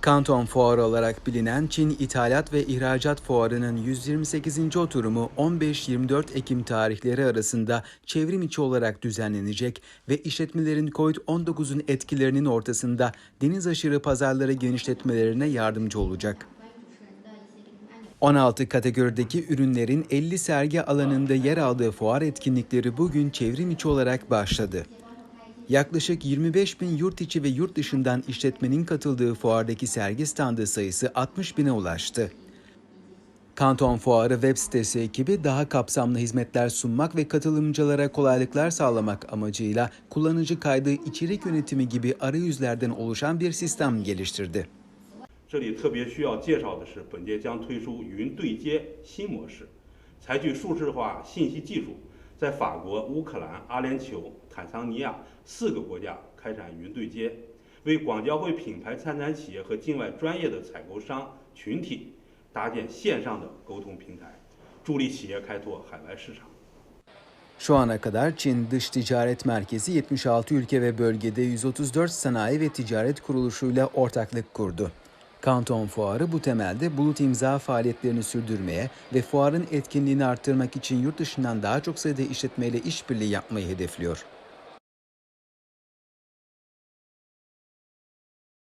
Kanton Fuarı olarak bilinen Çin İthalat ve İhracat Fuarı'nın 128. oturumu 15-24 Ekim tarihleri arasında çevrim içi olarak düzenlenecek ve işletmelerin COVID-19'un etkilerinin ortasında deniz aşırı pazarları genişletmelerine yardımcı olacak. 16 kategorideki ürünlerin 50 sergi alanında yer aldığı fuar etkinlikleri bugün çevrim içi olarak başladı. Yaklaşık 25 bin yurt içi ve yurt dışından işletmenin katıldığı fuardaki sergi standı sayısı 60 bine ulaştı. Kanton Fuarı web sitesi ekibi daha kapsamlı hizmetler sunmak ve katılımcılara kolaylıklar sağlamak amacıyla kullanıcı kaydı içerik yönetimi gibi arayüzlerden oluşan bir sistem geliştirdi. 这里特别需要介绍的是，本届将推出云对接新模式，采取数字化信息技术， 在法国、乌克兰、阿联酋、坦桑尼亚四个国家开展云对接，为广交会品牌参展企业和境外专业的采购商群体搭建线上的沟通平台，助力企业开拓海外市场。Şu ana kadar Çin Dış Ticaret Merkezi 76 ülke ve bölgede 134 sanayi ve ticaret kuruluşuyla ortaklık kurdu. Kanton Fuarı bu temelde bulut imza faaliyetlerini sürdürmeye ve fuarın etkinliğini arttırmak için yurt dışından daha çok sayıda işletmeyle işbirliği yapmayı hedefliyor.